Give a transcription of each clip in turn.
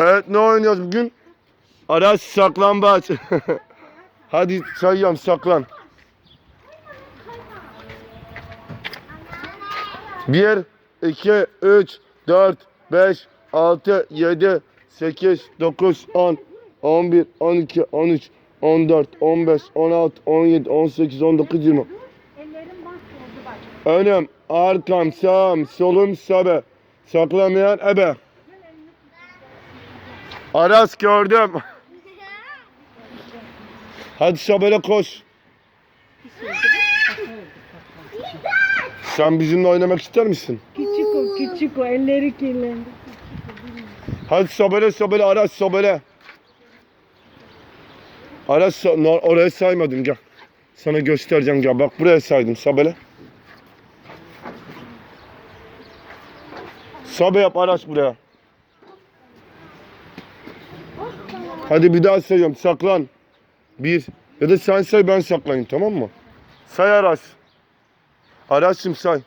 Evet ne oynuyoruz bugün? Araç saklambaç. Hadi sayıyorum saklan. Bir, iki, üç, dört, beş, altı, yedi, sekiz, dokuz, on, on bir, on iki, on üç, on dört, on beş, on altı, on yedi, on sekiz, on dokuz, yirmi. Önüm, arkam, sağım, solum, sabe. Saklamayan ebe. Aras gördüm. Hadi sabele koş. Sen bizimle oynamak ister misin? Küçük o küçük o elleri kirlendi. Hadi sabele sabele Aras sabele. Aras no- oraya saymadım gel. Sana göstereceğim gel. Bak buraya saydım sabele. Sabe yap Aras buraya. Hadi bir daha sayıyorum. Saklan. Bir. Ya da sen say ben saklayayım tamam mı? Say Aras. Aras'cığım say.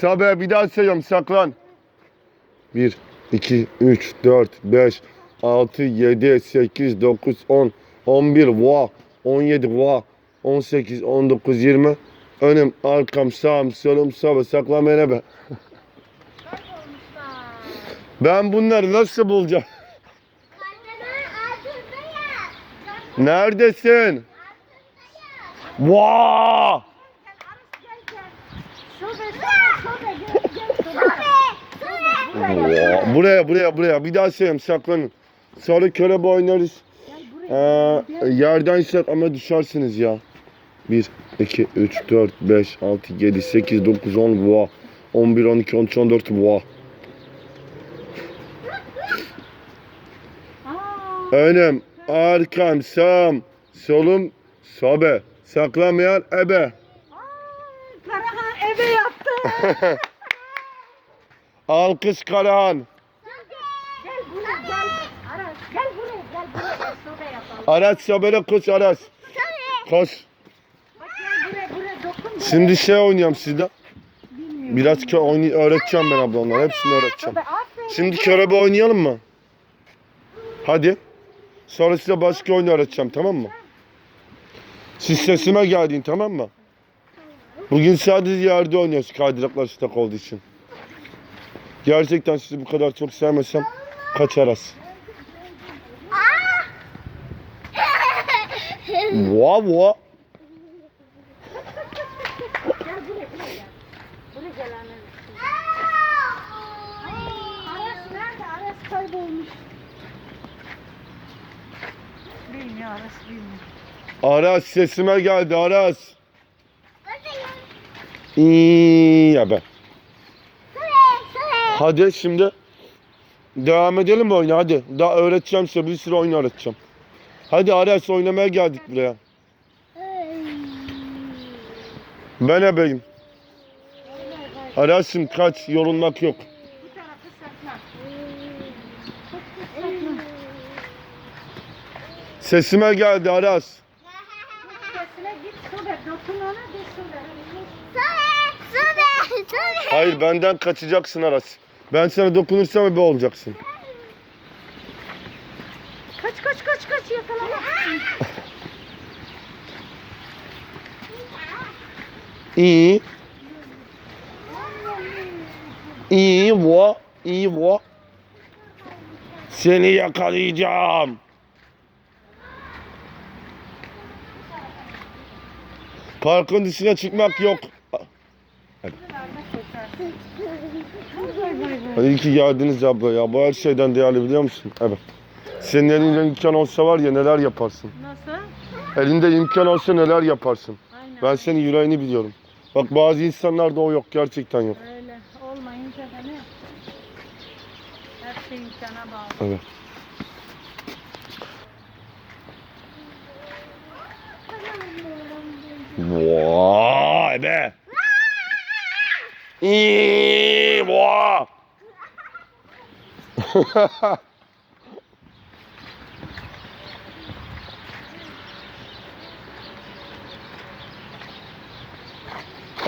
Sabe bir daha sayıyorum saklan. 1, 2, 3, 4, 5, 6, 7, 8, 9, 10, 11, va, 17, va, 18, 19, 20. Önüm, arkam, sağım, solum, sabe saklamaya be. Ben bunları nasıl bulacağım? Neredesin? Va! Va, Buraya, buraya, buraya. Bir daha sayayım saklanın. Sonra körebe oynarız. Ee, yerden sak ama düşersiniz ya. 1, 2, 3, 4, 5, 6, 7, 8, 9, 10, va. 11, 12, 13, 14, va. Önüm, arkam, sağım, solum, sobe. Saklamayan ebe. Eve yaptı. Alkış Karahan. Gel buraya gel. Aras gel buraya gel buraya soda yapalım. Sobele koş Araç. Koş. Bak gel buraya buraya dokun. Şimdi şey oynayalım sizde. Bilmiyorum. Biraz kö oynay öğreteceğim ben abla onlara. Hepsini öğreteceğim. Aferin. Şimdi körebe oynayalım mı? Hadi. Sonra size başka oyun öğreteceğim tamam mı? Siz sesime geldin tamam mı? Bugün sadece yerde oynuyoruz kaydıraklar stak olduğu için. Gerçekten sizi bu kadar çok sevmesem kaçarız. Vaa vaa. Bilmiyor bilmiyor. Aras sesime geldi Aras. İyi ya be. Hadi şimdi devam edelim mi oyuna hadi. Daha öğreteceğim size bir sürü oyun öğreteceğim. Hadi Aras oynamaya geldik buraya. Ben ebeyim. Aras'ım kaç yorulmak yok. Sesime geldi Aras. Hayır benden kaçacaksın Aras. Ben sana dokunursam ebe olacaksın. Kaç kaç kaç kaç yakalamazsın. İyi. İyi va. iyi va. Seni yakalayacağım. Parkın dışına çıkmak yok. Hadi iyi ki geldiniz abla ya. Bu her şeyden değerli biliyor musun? Evet. Senin elinde imkan olsa var ya neler yaparsın. Nasıl? Elinde imkan olsa neler yaparsın. Aynen. Ben senin yüreğini biliyorum. Bak bazı insanlarda o yok. Gerçekten yok. Öyle olmayınca da ne? Her şey imkana bağlı. Evet. Vay be. İyi, vay.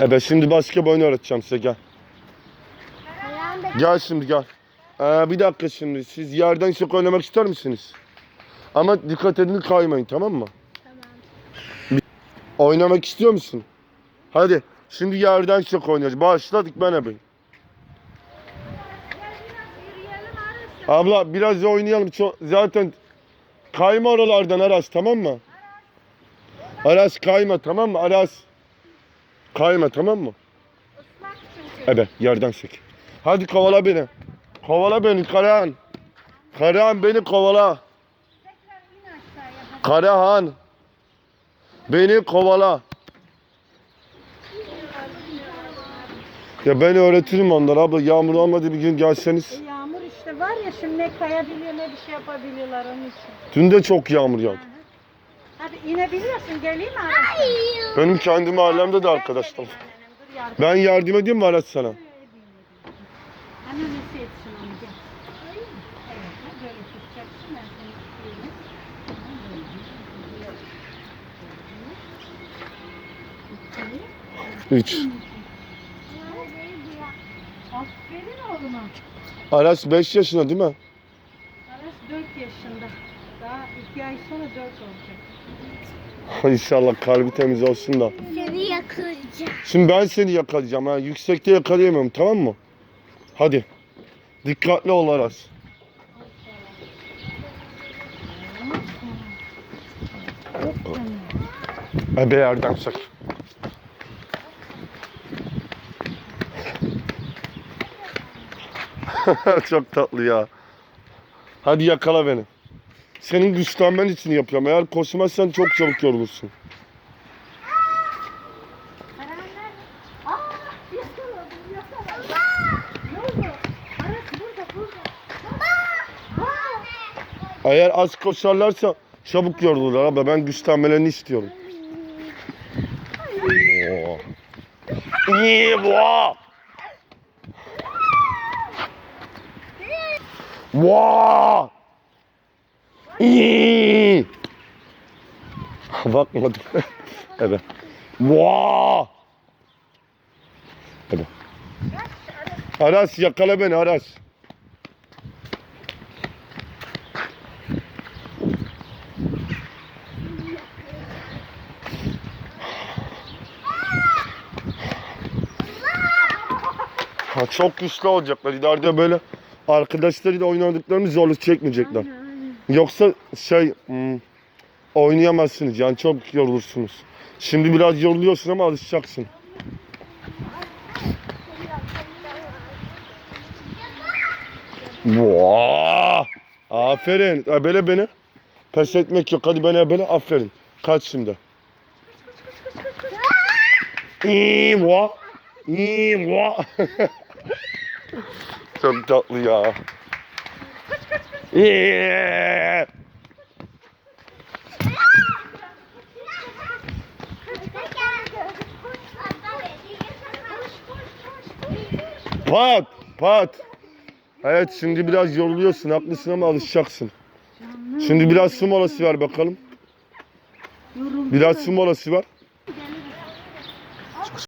Ebe şimdi başka bir oyun öğreteceğim size gel. Gel şimdi gel. Ee, bir dakika şimdi siz yerden çok oynamak ister misiniz? Ama dikkat edin kaymayın tamam mı? tamam. Oynamak istiyor musun? Hadi şimdi yerden çok oynayacağız. Başladık ben ebeyim. Abla biraz oynayalım. Çok, zaten kayma oralardan Aras tamam mı? Aras kayma tamam mı? Aras. Kayma tamam mı? Ebe yerden çek. Hadi kovala beni. Kovala beni Karahan. Karahan beni kovala. Karahan. Beni kovala. Ya ben öğretirim onlara abla. Yağmur olmadı bir gün gelseniz. E, Yağmur işte var ya şimdi ne kayabiliyor ne bir şey yapabiliyorlar onun için. Dün de çok yağmur yağdı. Hadi inebiliyorsun geleyim mi? Ay. Benim kendi mahallemde de arkadaşlar. Dur yardım. Ben yardım edeyim mi Aras sana? Anneannesi yetişsin onu gel. Evet ha, böyle tutacaksın ben seni tutayım. Üç. Aferin oğluma. Aras 5 yaşında değil mi? Aras 4 yaşında. Daha 2 ay sonra 4 olacak. İnşallah kalbi temiz olsun da. Seni yakalayacağım. Şimdi ben seni yakalayacağım ha. Yüksekte yakalayamıyorum tamam mı? Hadi. Dikkatli ol Aras. Ebe yerden çek. Çok tatlı ya. Hadi yakala beni. Senin güçlenmen için yapıyorum. Eğer koşmazsan çok çabuk yorulursun. Eğer az koşarlarsa çabuk yorulurlar abi. Ben güçlenmelerini istiyorum. İyi bu. Vaa! İyi. Bakmadım. evet. Vaa! Evet. Aras yakala beni Aras. Ha, çok güçlü olacaklar. İleride böyle arkadaşlarıyla oynadıklarını zorluk çekmeyecekler. Yoksa şey hmm, oynayamazsınız yani çok yorulursunuz. Şimdi biraz yoruluyorsun ama alışacaksın. Vaa! Aferin. Ebele beni. Pes etmek yok. Hadi beni ebele. Aferin. Kaç şimdi. İyi vaa. İyi vaa. Çok tatlı ya. İyi. Pat, pat. Evet şimdi biraz yoruluyorsun haklısın ama alışacaksın. Şimdi biraz su molası ver bakalım. Biraz su molası ver.